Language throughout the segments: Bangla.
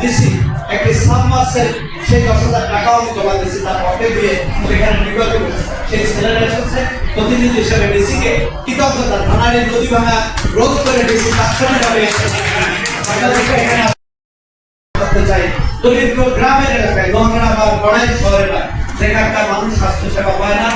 দিছি একটি সাবমার্সেল সেই দশ হাজার টাকাও আমি জমা দিয়েছি, তার পক্ষে দিয়ে সেখানে নিগত সেই ছেলেরা এসেছে, প্রতিনিধি হিসেবে ডিসিকে কৃতজ্ঞতা থানার নদী ভাঙা রোধ করে ডিসি তাৎক্ষণিকভাবে দরিদ্র গ্রামের এলাকায় নোংরা বা বড়াই শহরে না যেখানকার মানুষ স্বাস্থ্য সেবা পায় না।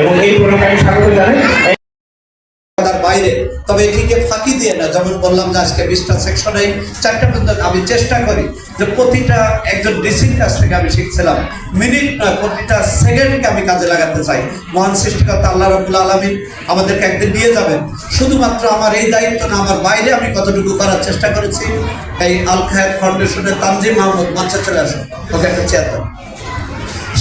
এবং এই স্বাগত জানাই। তবে এটিকে ফাঁকি দিয়ে না, যেমন বললাম যে আজকে বিশটা সেকশনে চারটা পর্যন্ত আমি চেষ্টা করি যে প্রতিটা একজন ডিসির কাছ থেকে আমি শিখছিলাম। মিনিট নয় প্রতিটা সেকেন্ডকে আমি কাজে লাগাতে চাই। মহান সৃষ্টিকর্তা আল্লাহ রবুল আলমিন আমাদেরকে একদিন নিয়ে যাবেন। শুধুমাত্র আমার এই দায়িত্ব না, আমার বাইরে আমি কতটুকু করার চেষ্টা করেছি, এই আল খায়ের ফাউন্ডেশনের তানজিম মাহমুদ, মঞ্চে চলে আসুন। ওকে, একটা চেয়ার।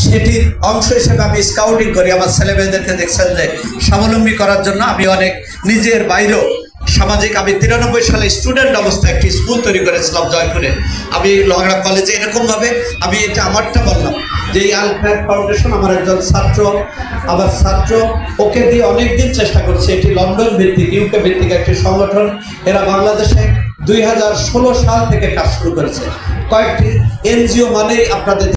সেটির অংশ হিসেবে আমি স্কাউটিং করি, আমার ছেলে মেয়েদেরকে দেখছেন যে স্বাবলম্বী করার জন্য আমি অনেক নিজের বাইরেও সামাজিক, আমি তিরানব্বই সালে স্টুডেন্ট অবস্থায় একটি স্কুল তৈরি করেছিলাম জয়পুরে। আমি লগড়া কলেজে এরকমভাবে, আমি এটা আমারটা বললাম যে এই আলফায়ার ফাউন্ডেশন আমার একজন ছাত্র, আমার ছাত্র, ওকে দিয়ে অনেক দিন চেষ্টা করছে। এটি লন্ডন ভিত্তিক ইউকে ভিত্তিক একটি সংগঠন। এরা বাংলাদেশে দুই হাজার ষোলো সাল থেকে কাজ শুরু করেছে। কয়েকটি এনজিও মানেই আপনাদের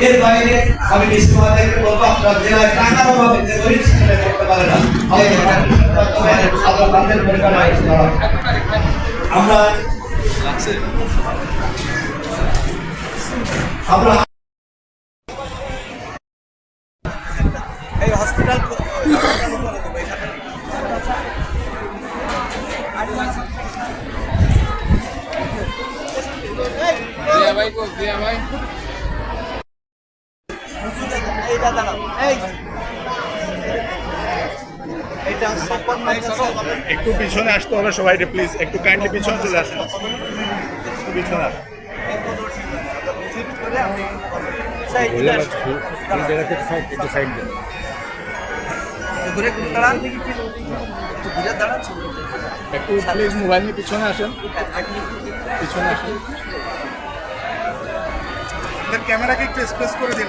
এর বাইরে আমি ডিসি বলব আপনার জেলায় টাকার অভাবে যে গরিব ছেলে করতে পারে না। আমরা হয়। আমরা আমরা এই হসপিটাল এইটা দাঁড়াও। এই একটু পিছনে আসতে হবে সবাই প্লিজ একটু কাইন্ডলি পিছনে চলে আসেন। একটু পিছনে একটু প্লিজ মোবাইল নিয়ে পিছনে আসেন। পিছনে আসেন। ক্যামেরাকে একটু স্পেস করে দিন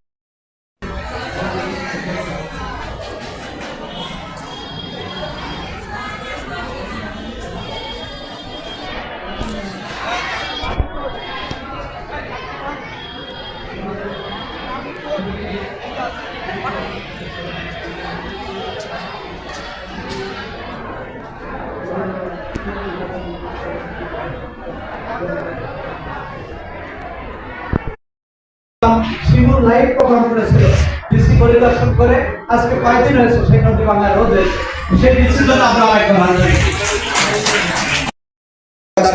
লাইভ প্রোগ্রাম করেছিল ডিসি পরিদর্শন করে আজকে কয়েকদিন হয়েছে, সেই নদী বাংলার রোদে সেই ডিসির জন্য আমরা আন্তরিক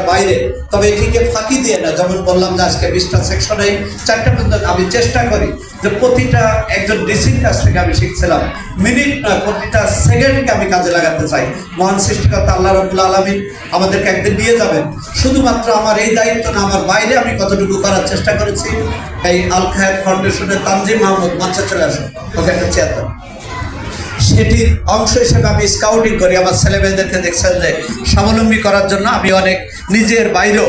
বাইরে। তবে এটিকে ফাঁকি দিয়ে না, যেমন বললাম যে আজকে বিশটা সেকশনে চারটা পর্যন্ত আমি চেষ্টা করি যে প্রতিটা একজন ডিসির কাছ থেকে আমি শিখছিলাম। মিনিট নয় প্রতিটা সেকেন্ডকে আমি কাজে লাগাতে চাই। মহান সৃষ্টিকর্তা আল্লাহ রবুল্লা আলমিন আমাদেরকে একদিন নিয়ে যাবেন। শুধুমাত্র আমার এই দায়িত্ব না, আমার বাইরে আমি কতটুকু করার চেষ্টা করেছি, এই আল খায়ের ফাউন্ডেশনের তানজিম মাহমুদ, মঞ্চে চলে আসুন। ওকে একটা চেয়ার সেটির অংশ হিসেবে আমি স্কাউটিং করি, আমার ছেলেমেয়েদেরকে দেখছেন যে স্বাবলম্বী করার জন্য আমি অনেক নিজের বাইরেও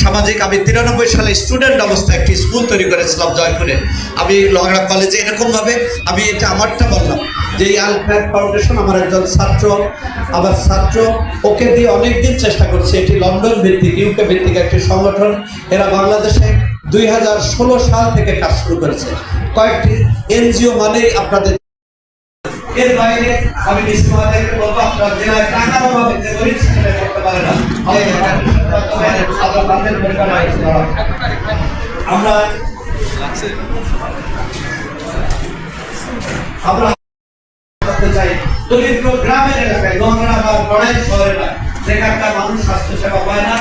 সামাজিক, আমি তিরানব্বই সালে স্টুডেন্ট অবস্থায় একটি স্কুল তৈরি করেছিলাম জয়পুরে। আমি লগড়া কলেজে এরকম ভাবে আমি এটা আমারটা বললাম যে এই আলফায়ার ফাউন্ডেশন আমার একজন ছাত্র, আমার ছাত্র, ওকে দিয়ে অনেকদিন চেষ্টা করছে, এটি লন্ডন ভিত্তিক ইউকে ভিত্তিক একটি সংগঠন। এরা বাংলাদেশে দুই হাজার ষোলো সাল থেকে কাজ শুরু করেছে। কয়েকটি এনজিও মানেই আপনাদের এর বাইরে আমি নিশ্চিতভাবে বলব, আপনার জেলায় টাকার অভাবে যে গরিব ছেলে করতে পারে না। আমরা দরিদ্র গ্রামের এলাকায়, গঙ্গা বা লড়াই শহরে না যেখানকার মানুষ স্বাস্থ্য সেবা পায় না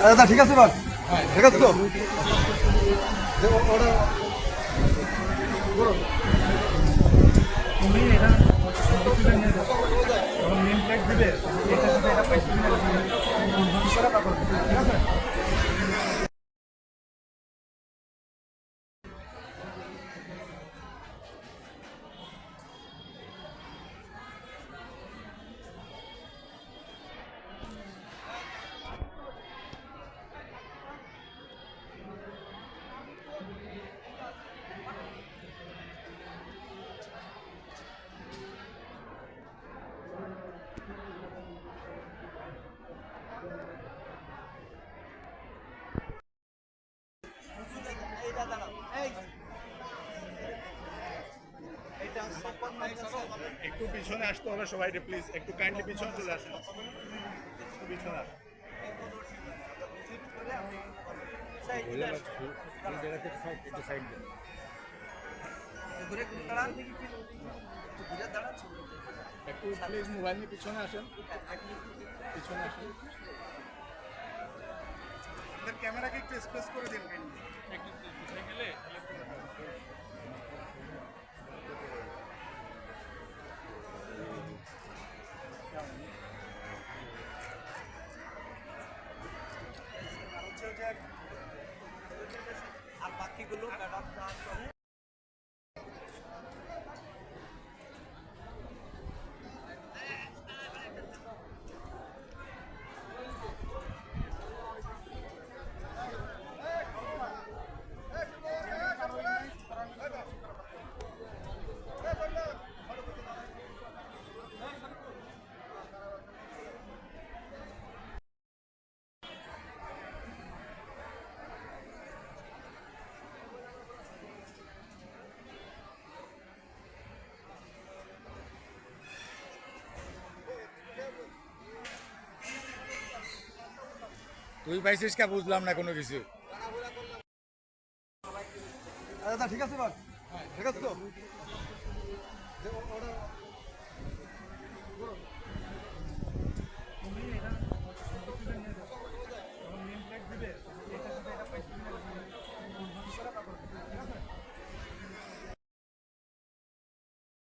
দাদা ঠিক আছে বাস ঠিক আছে তো? একটু পিছনে আসতে হবে সবাই প্লিজ একটু কাইন্ডলি পিছনে চলে আসেন। একটু পিছনে আসেন। একটু প্লিজ মোবাইল নিয়ে পিছনে আসেন। পিছনে আসেন। ক্যামেরাকে একটু স্পেস করে দিন একটু পিছনে গেলে তুই পাইছিস কে বুঝলাম না কোনো কিছু। দাদা ঠিক আছে ঠিক আছে তো?